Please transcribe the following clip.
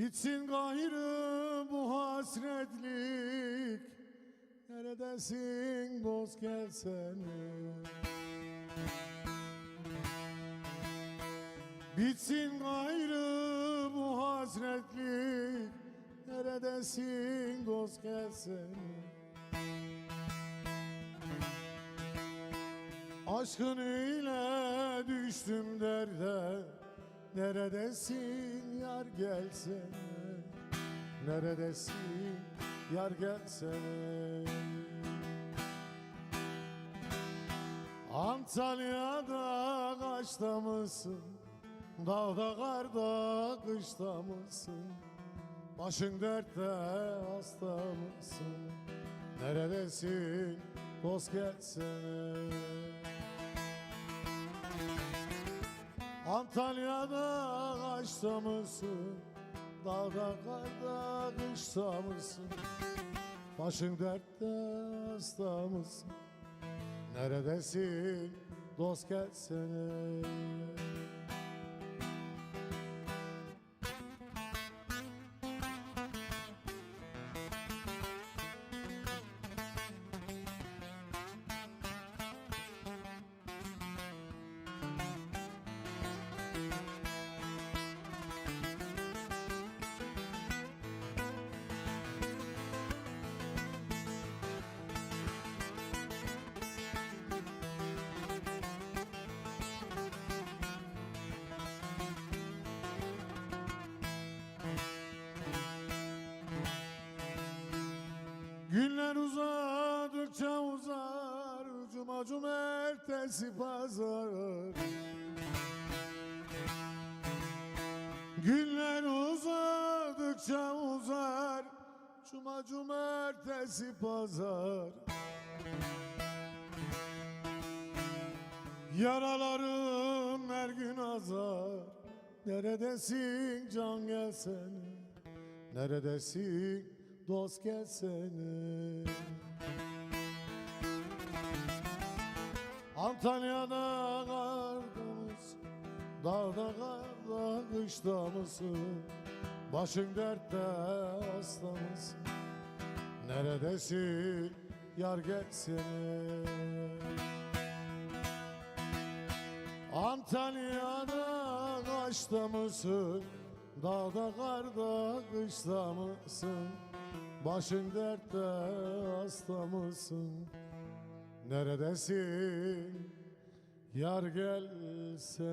Bitsin gayrı bu hasretlik. Neredesin dost gelsene? Bitsin gayrı bu hasretlik. Neredesin dost gelsene? Aşkın ile düştüm derde Neredesin yar gelsene Neredesin yar gelsene Antalya'da kaçta mısın? Dağda karda kışta mısın? Başın dertte hasta mısın? Neredesin dost gelsene Antalya'da kaçta mısın? Dağda karda kışta mısın? Başın dertte hasta mısın? Neredesin dost gelsene uzadıkça uzar Cuma cumartesi pazar. Günler uzadıkça uzar Cuma cumartesi pazar. Yaralarım her gün azar. Neredesin can gelsene? Neredesin dost gelsene Antalya'da karda? Dağda karda kışta mısın? Başın dertte hasta mısın? Neredesin yar gelsene Antalya'da kaçta mısın? Dağda karda kışta mısın? Başın dertte hasta mısın? Neredesin? Yar gelsene